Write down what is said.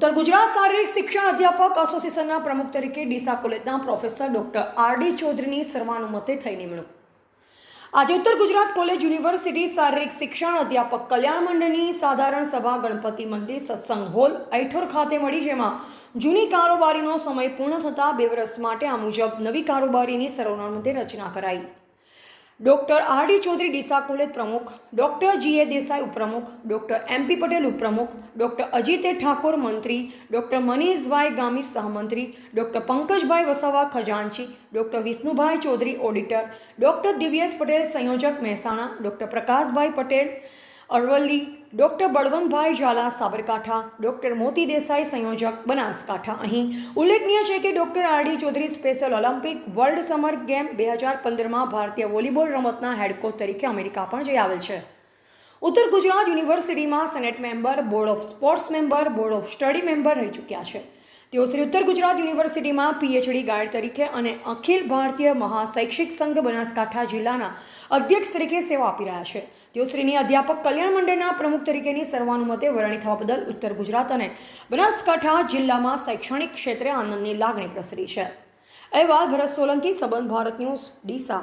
ઉત્તર ગુજરાત શારીરિક શિક્ષણ અધ્યાપક એસોસિએશનના પ્રમુખ તરીકે ડીસા કોલેજના પ્રોફેસર ડોક્ટર આર ડી ચૌધરીની સર્વાનુમતે થઈ નિમણૂક. આજે ઉત્તર ગુજરાત કોલેજ યુનિવર્સિટી શારીરિક શિક્ષણ અધ્યાપક કલ્યાણ મંડળની સાધારણ સભા ગણપતિ મંદિર સત્સંગ હોલ ઐઠોર ખાતે મળી, જેમાં જૂની કારોબારીનો સમય પૂર્ણ થતાં બે વર્ષ માટે આ મુજબ નવી કારોબારીની સર્વાનુમતે રચના કરાઈ. Doctor R D Chaudhary Deesa college પ્રમુખ, ડૉક્ટર જી એ દેસાઈ ઉપપ્રમુખ, ડૉક્ટર એમ પી પટેલ ઉપપ્રમુખ, ડૉક્ટર અજીતે ઠાકોર મંત્રી, ડૉક્ટર મનીષભાઈ ગામી સહમંત્રી, doctor Pankajbhai Vasava ખજાનચી, doctor Vishnubhai Chaudhary auditor, doctor Divyesh Patel સંયોજક Mahesana, doctor Prakashbhai Patel Aravalli, doctor Balvantbhai Zala Sabarkantha doctor Moti Desai સંયોજક બનાસકાંઠા. અહીં ઉલ્લેખનીય છે કે doctor R D Chaudhary special Olympic world summer game બે હજાર પંદરમાં ભારતીય વોલીબોલ રમતના હેડ કોચ તરીકે અમેરિકા પણ જઈ આવેલ છે. ઉત્તર ગુજરાત યુનિવર્સિટીમાં senate member, board of sports member, board of study member રહી ચૂક્યા છે. તેઓ શ્રી ઉત્તર ગુજરાત યુનિવર્સિટીમાં પીએચડી ગાઈડ તરીકે અને અખિલ ભારતીય મહાશૈક્ષિક સંઘ બનાસકાંઠા જિલ્લાના અધ્યક્ષ તરીકે સેવા આપી રહ્યા છે. તેઓ શ્રીની અધ્યાપક કલ્યાણ મંડળના પ્રમુખ તરીકેની સર્વાનુમતે વરણી થવા બદલ ઉત્તર ગુજરાત અને બનાસકાંઠા જિલ્લામાં શૈક્ષણિક ક્ષેત્રે આનંદની લાગણી પ્રસરી છે. અહેવાલ ભરત સોલંકી, સંબંધ ભારત ન્યૂઝ, ડીસા.